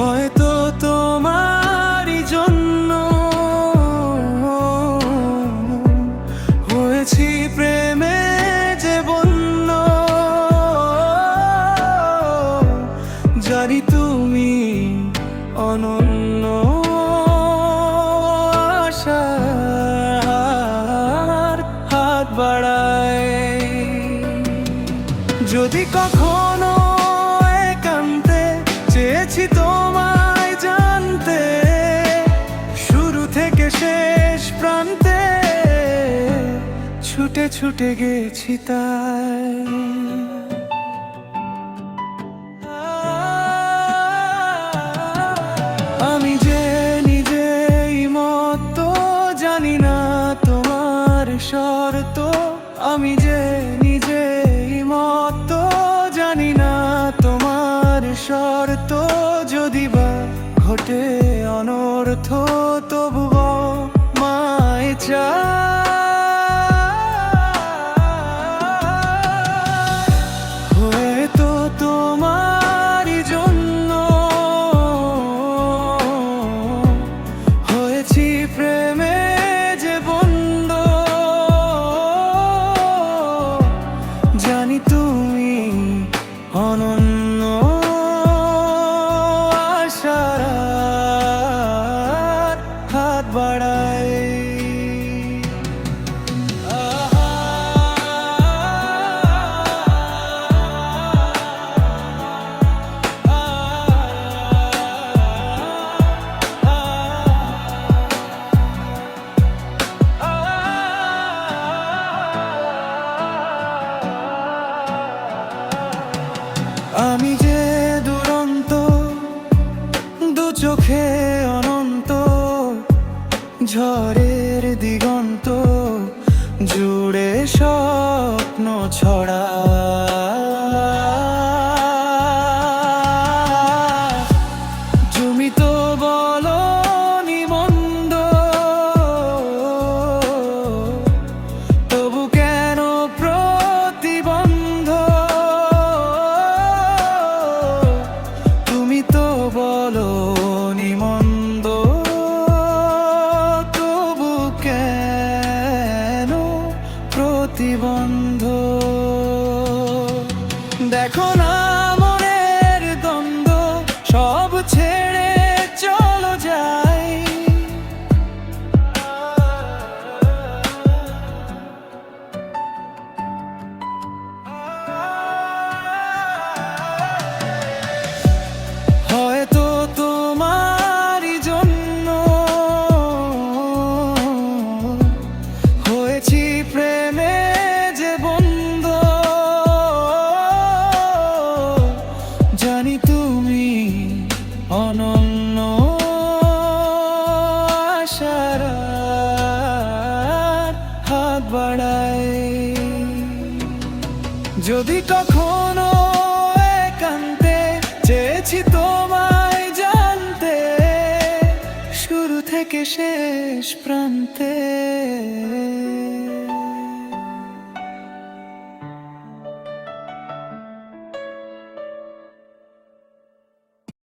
হয়তো তোমারই জন্য হয়েছি প্রেমে যে বন্য। জানি তুমি অনন্য আশার হাত বাড়ায়। যদি কখনো একান্তে চেয়েছি তোমায় ছুটে ছুটে গেছি তাই। আমি যে নিজেই মতো জানি না তোমার শর্ত। আমি যে নিজেই মতো জানি না তোমার শর্ত। যদি বা ঘটে অনর্থ তবু মায় চা আমি যে দুরন্ত দু চোখে অনন্ত ঝড়ের দিগন্ত জুড়ে স্বপ্ন ছড়া বলো নিমন্দ তবু কেন প্রতিবন্ধ? দেখো না মনের দ্বন্দ্ব সব ছেড়ে অনন্য আশার হাত বাড়ায়। যদি কখনো একান্তে চেয়েছি তোমায় জানতে শুরু থেকে শেষ প্রান্তে